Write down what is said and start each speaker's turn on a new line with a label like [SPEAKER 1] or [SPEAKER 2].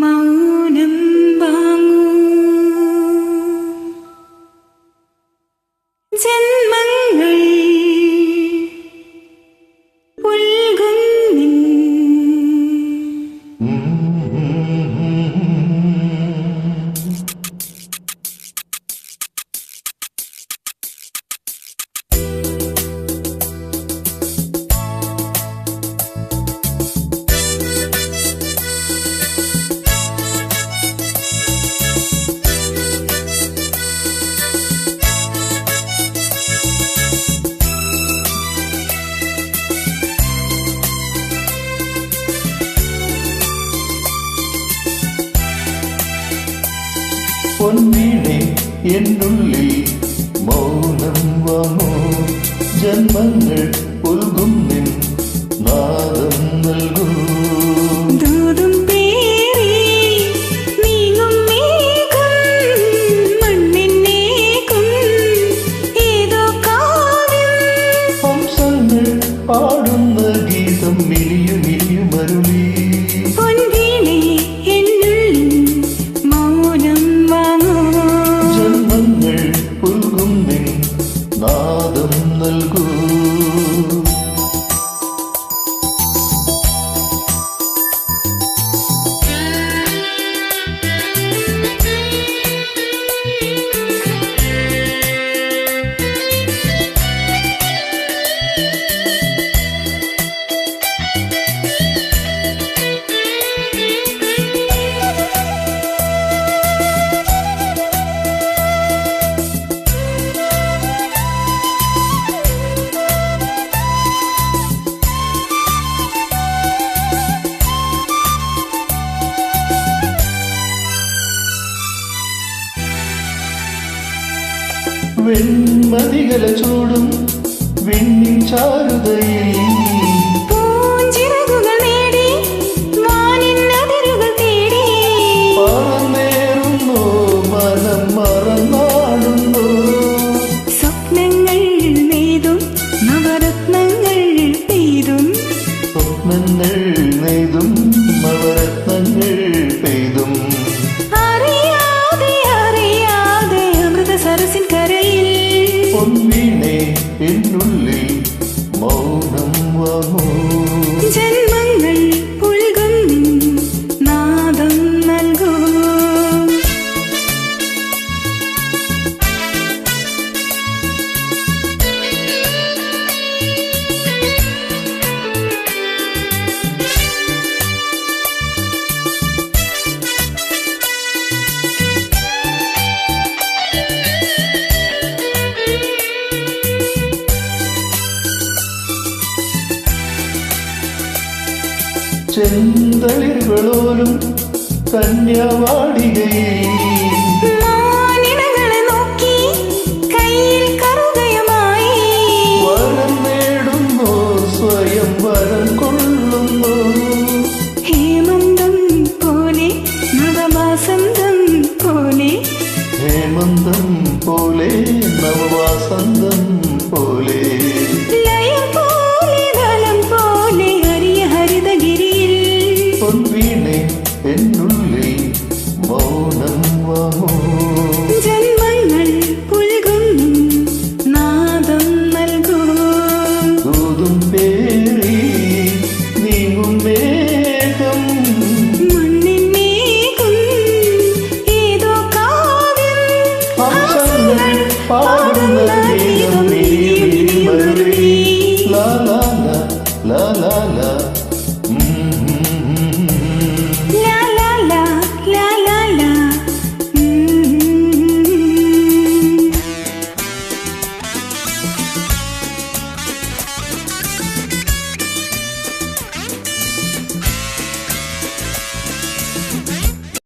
[SPEAKER 1] മൗനം വാങ്ങൂ.
[SPEAKER 2] பொன்மேனே என்னுள்ளில் மௌனம் வாமோ ஜன்மங்கள் உல்கும் நின் நாதம் நல்கும் பாடுന്ന கீதம் மினியும் மினியும் அருளி. വെൺമതികളെ ചൂടും വിണ്ണിൻ ചാരുതയിൽ ചെന്തളിർ വിളോലും